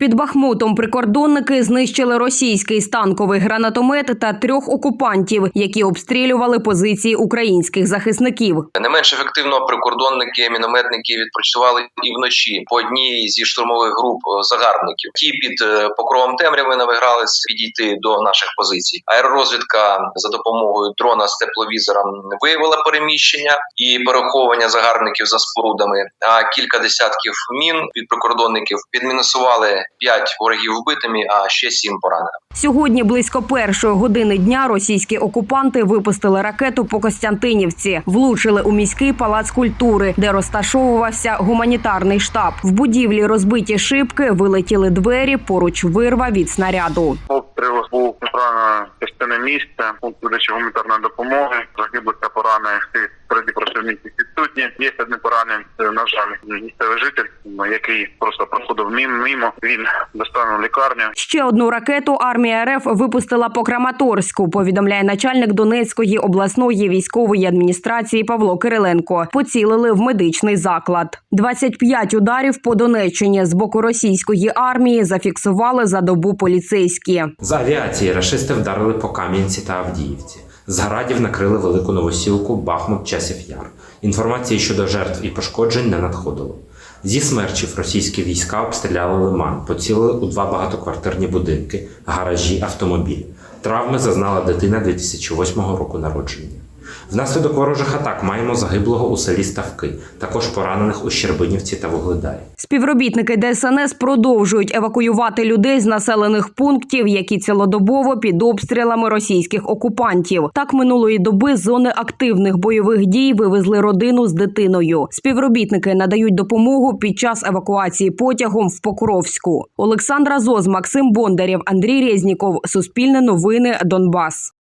Під Бахмутом прикордонники знищили російський станковий гранатомет та трьох окупантів, які обстрілювали позиції українських захисників. Не менш ефективно прикордонники, мінометники відпрацювали і вночі по одній зі штурмових груп е, загарбників. Ті під е, покровом темряви намагались підійти до наших позицій. Аеророзвідка за допомогою дрона з тепловізором виявила переміщення і переховування загарбників за спорудами. А кілька десятків мін від прикордонників підмінусували п'ять ворогів вбитими, а ще сім пораненими. Сьогодні близько першої години дня російські окупанти випустили ракету по Костянтинівці, влучили у міський палац культури, де розташовувався гуманітарний штаб. В будівлі розбиті шибки, вилетіли двері, поруч вирва від снаряду. Обстріл був направлено частини міста, пункт видачі гуманітарної допомоги, загиблих та поранених тих серед працівників відсутні. Є одне поранення, це, на жаль, місцевий житель, який просто проходив мім- мимо. Він доставив лікарню. Ще одну ракету армія РФ випустила по Краматорську. Повідомляє начальник Донецької обласної військової адміністрації Павло Кириленко. Поцілили в медичний заклад. 25 ударів по Донеччині з боку російської армії зафіксували за добу поліцейські. З авіації рашисти вдарили по Кам'янці та Авдіївці. З накрили велику новосілку Бахмут Часів Яр. Інформації щодо жертв і пошкоджень не надходило. Зі смерчів російські війська обстріляли лиман, поцілили у два багатоквартирні будинки, гаражі, автомобіль. Травми зазнала дитина 2008 року народження. Внаслідок ворожих атак маємо загиблого у селі Ставки, також поранених у Щербинівці та Вугледарі. Співробітники ДСНС продовжують евакуювати людей з населених пунктів, які цілодобово під обстрілами російських окупантів. Так минулої доби з зони активних бойових дій вивезли родину з дитиною. Співробітники надають допомогу під час евакуації потягом в Покровську. Олександра Зоз, Максим Бондарєв, Андрій Резніков. Суспільне новини Донбас.